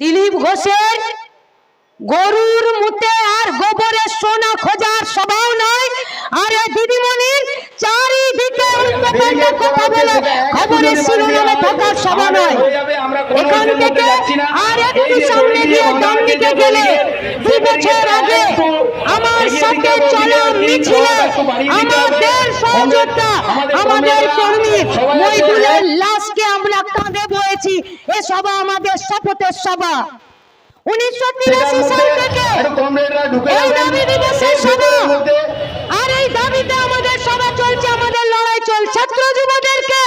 দিলীপ ঘোষের গরুর মুতে আর গোবরের সোনা খোঁজার স্বভাব নয় আর এই দিদিমণির চারিদিকে কথা বলে খবরের শিরোনামে থাকার স্বভাব নয় এখান থেকে আর একটু সামনে দিয়ে ডান দিকে গেলে দুই বছর আগে আমার সাথে চলা মিছিলে আমাদের সহযোদ্ধা আমাদের কর্মী কাঁধে বয়েছি এ সভা আমাদের শপথের সভা উনিশশো তিরাশি সাল থেকে এই দাবি দিবসের সভা আর এই দাবিতে আমাদের সভা চলছে আমাদের লড়াই চলছে ছাত্র যুবদেরকে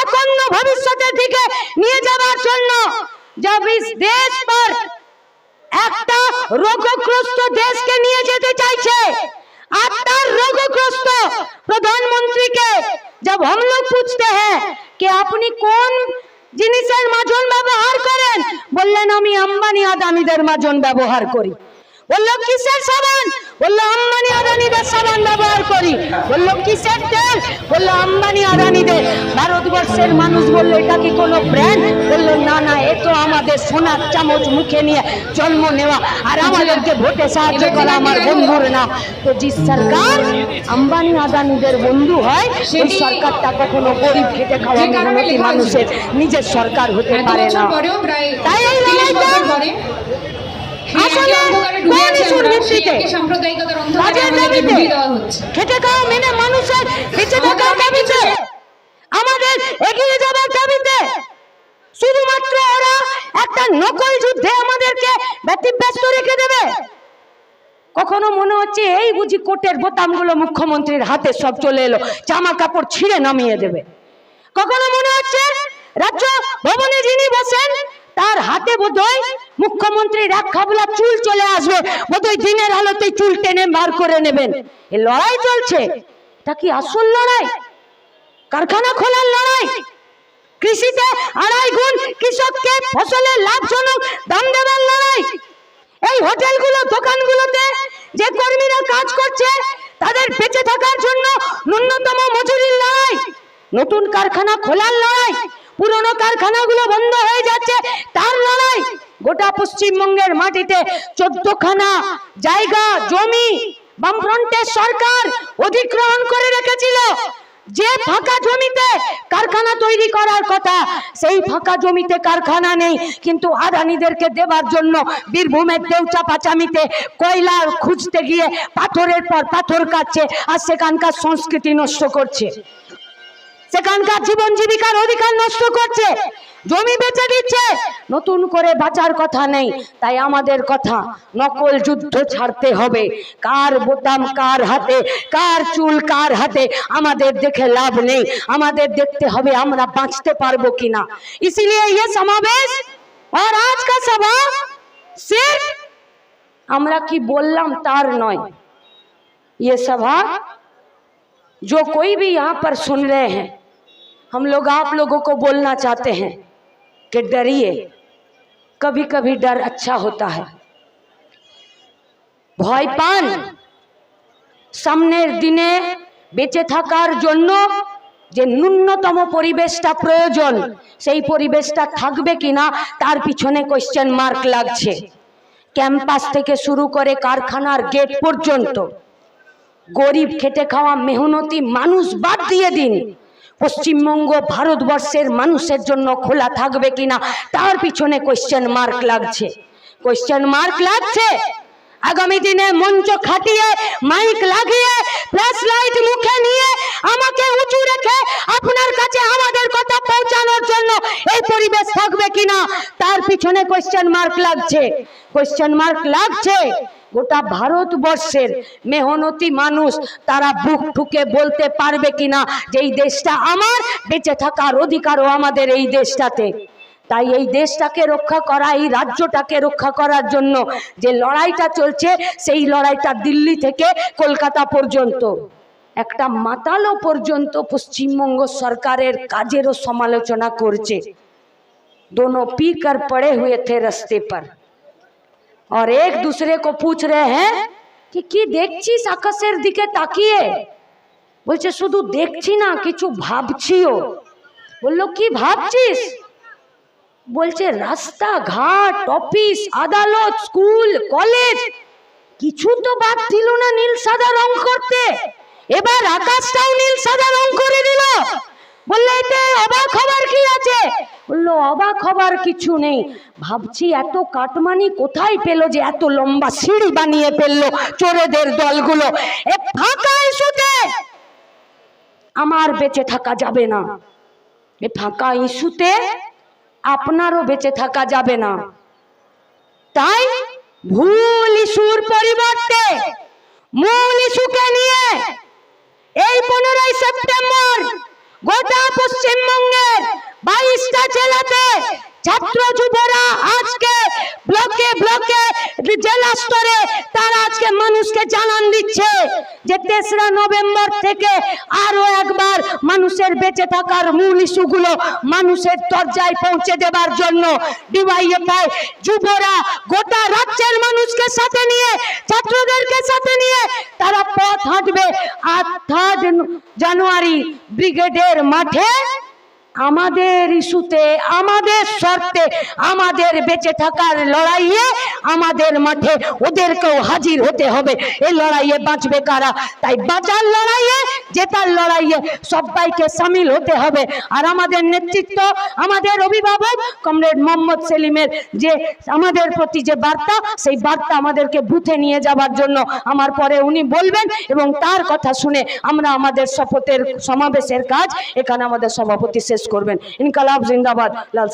এখন ভবিষ্যতের দিকে নিয়ে যাওয়ার জন্য जब इस देश पर একটা রোগগ্রস্ত দেশকে নিয়ে যেতে চাইছে আর তার রোগগ্রস্ত প্রধানমন্ত্রীকে जब हम लोग पूछते हैं कि আপনি কোন জিনিসের মাজন ব্যবহার করেন। বললেন আমি আম্বানি আদানিদের মাজন ব্যবহার করি। বলল কিসের সাবান? বলল আম্বানি আদানিদের সাবান ব্যবহার করি। বলল কিসের তেল? বলল আম্বানি আদানিদের। ভারতবর্ষের মানুষ বলল এটা কি কোনো ব্র্যান্ড বলল না না এ তো আমাদের সোনার চামচ মুখে নিয়ে জন্ম নেওয়া। আর আমাদেরকে ভোটে সাহায্য করা আমার বন্ধুর নাম। তো যে সরকার আম্বানি আদানিদের বন্ধু হয় ওই সরকারটা কখনো গরিব খেটে খাওয়া মেহনতি মানুষের নিজের সরকার হতে পারে না। তাই এই সাম্প্রদায়িকতার খেটে খাওয়া মেনে মানুষের বেঁচে থাকার দাবিতে আমাদের এগিয়ে যাবার দাবিতে শুধুমাত্র ওরা একটা নকল যুদ্ধে আমাদেরকে ব্যতিব্যস্ত রেখে দেবে। কখনো মনে হচ্ছে এই বুঝি কোটের বোতামগুলো মুখ্যমন্ত্রীর হাতে সব চলে এলো জামা কাপড় ছিঁড়ে নামিয়ে দেবে। কখনো মনে হচ্ছে রাজ্য ভবনে যিনি বসেন তার হাতে বোধহয় মুখ্যমন্ত্রীর এক খাবলা চুল চলে আসবে। বোধহয় দিনের আলোতে চুল টেনে বার করে নেবেন। এই লড়াই চলছে। এটা কি আসল লড়াই? কারখানা খোলার লড়াই? কৃষিতে আড়াই গুণ কৃষককে ফসলের লাভজনক দাম দেওয়ার লড়াই? এই হোটেলগুলো, দোকানগুলোতে যে কর্মীরা কাজ করছে, তাদের বেঁচে থাকার জন্য ন্যূনতম মজুরির লড়াই। নতুন কারখানা খোলার লড়াই। পুরনো কারখানাগুলো বন্ধ হয়ে যাচ্ছে, তার লড়াই। গোটা পশ্চিমবঙ্গের মাটিতে চোদ্দখানা জায়গা, জমি, বামফ্রন্টের সরকার অধিগ্রহণ করে রেখেছিল। যে ফাঁকা জমিতে কারখানা তৈরি করার কথা, সেই ফাঁকা জমিতে কারখানা নেই। কিন্তু আদানিদেরকে দেবার জন্য বীরভূমের দেউচা পাচামিতে কয়লা খুঁজতে গিয়ে পাথরের পর পাথর কাটছে আর সেখানকার সংস্কৃতি নষ্ট করছে। সেখানকার জীবন জীবিকার অধিকার নষ্ট করছে। জমি বেচে দিচ্ছে নতুন করে বাঁচার কথা নেই তাই আমাদের কথা নকল যুদ্ধ ছাড়তে হবে কার বোতাম কার হাতে কার চুল কার হাতে আমাদের দেখে লাভ নেই আমাদের দেখতে হবে আমরা বাঁচতে পারবো কিনা ইসিলিয়ে ये समावेश और आज का सभा सिर्फ আমরা কি বললাম তার নয় ये सभा जो कोई भी यहाँ पर सुन रहे हैं हम लोग आप लोगों को बोलना चाहते हैं कि डरिए कभी कभी डर अच्छा होता है ভয় পান সামনের দিনে বেঁচে থাকার জন্য যে ন্যূনতম পরিবেশটা প্রয়োজন সেই পরিবেশটা থাকবে কিনা তার পিছনে কোশ্চেন মার্ক লাগছে ক্যাম্পাস থেকে শুরু করে কারখানার গেট পর্যন্ত গরিব খেটে খাওয়া মেহনতি মানুষ বাদ দিয়ে দিন পশ্চিমবঙ্গ ভারতবর্ষের মানুষের জন্য খোলা থাকবে কিনা, তার পিছনে কোশ্চেন মার্ক লাগছে। কোশ্চেন মার্ক লাগছে। আগামী দিনে মঞ্চ খাটিয়ে মাইক লাগিয়ে ফ্ল্যাশ লাইট মুখে নিয়ে আমাকে উঁচু রেখে আপনার কাছে আমাদের কথা পৌঁছানোর জন্য এই পরিবেশ থাকবে কিনা, তার পিছনে কোশ্চেন মার্ক লাগছে। কোশ্চেন মার্ক লাগছে। গোটা ভারতবর্ষের মেহনতি মানুষ তারা বুক ঠুকে বলতে পারবে কিনা যে এই দেশটা আমার, বেঁচে থাকার অধিকারও আমাদের এই দেশটাতে। তাই এই দেশটাকে রক্ষা করা, এই রাজ্যটাকে রক্ষা করার জন্য যে লড়াইটা চলছে, সেই লড়াইটা দিল্লি থেকে কলকাতা পর্যন্ত। একটা মাতালো পর্যন্ত পশ্চিমবঙ্গ সরকারের কাজেরও সমালোচনা করছে। দোনো পি কর পড়ে হুয়ে থে রাস্তে পর। और एक दूसरे को पूछ रहे हैं कि কি দেখছিস আকাশের দিকে তাকিয়ে বলছে শুধু দেখছি না কিছু ভাবছিও বললো কি ভাবছিস বলছে রাস্তাঘাট অফিস আদালত স্কুল কলেজ কিছু তো বাদ দিল না নীল সাদা রং করতে এবার আকাশটাও নীল সাদা রং করে দিল বললে, এতে অবাক হবার কি আছে? বলল, অবাক হবার কিছু নেই। ভাবছি এত কাটমানি কোথায় পেল যে এত লম্বা সিঁড়ি বানিয়ে ফেলল চোরেদের দলগুলো। এ ফাঁকা ইস্যুতে আমার বেঁচে থাকা যাবে না। এ ফাঁকা ইস্যুতে আপনারও বেঁচে থাকা যাবে না। তাই ভুল ইস্যুর পরিবর্তে মূল ইস্যুকে নিয়ে এই পনেরোই সেপ্টেম্বর গোটা পশ্চিমবঙ্গের বাইশটা জেলাতে ছাত্র যুবরা আজকে ব্লকে ব্লকে জেলা স্তরে তারা আজকে মানুষকে জানান দিচ্ছে যে তেসরা নভেম্বর থেকে আরও একবার মানুষের বেঁচে থাকার মূল ইস্যুগুলো মানুষের দরজায় পৌঁছে দেবার জন্য ডিওয়াইএফআই যুবরা গোটা রাজ্যের মানুষকে সাথে নিয়ে, ছাত্রদেরকে সাথে নিয়ে তারা পথ হাঁটবে। আর থার্ড জানুয়ারি ব্রিগেডের মাঠে আমাদের ইস্যুতে, আমাদের শর্তে, আমাদের বেঁচে থাকার লড়াইয়ে আমাদের মাঠে ওদেরকেও হাজির হতে হবে। এই লড়াইয়ে বাঁচবে কারা? তাই বাঁচার লড়াইয়ে জেতার লড়াইয়ে সবাইকে সামিল হতে হবে। আর আমাদের নেতৃত্ব, আমাদের অভিভাবক কমরেড মোহাম্মদ সেলিমের যে আমাদের প্রতি যে বার্তা, সেই বার্তা আমাদেরকে বুথে নিয়ে যাবার জন্য আমার পরে উনি বলবেন এবং তার কথা শুনে আমরা আমাদের শপথের সমাবেশের কাজ এখানে আমাদের সভাপতি শেষ করবেন। ইনকালাব জিন্দাবাদ, লাল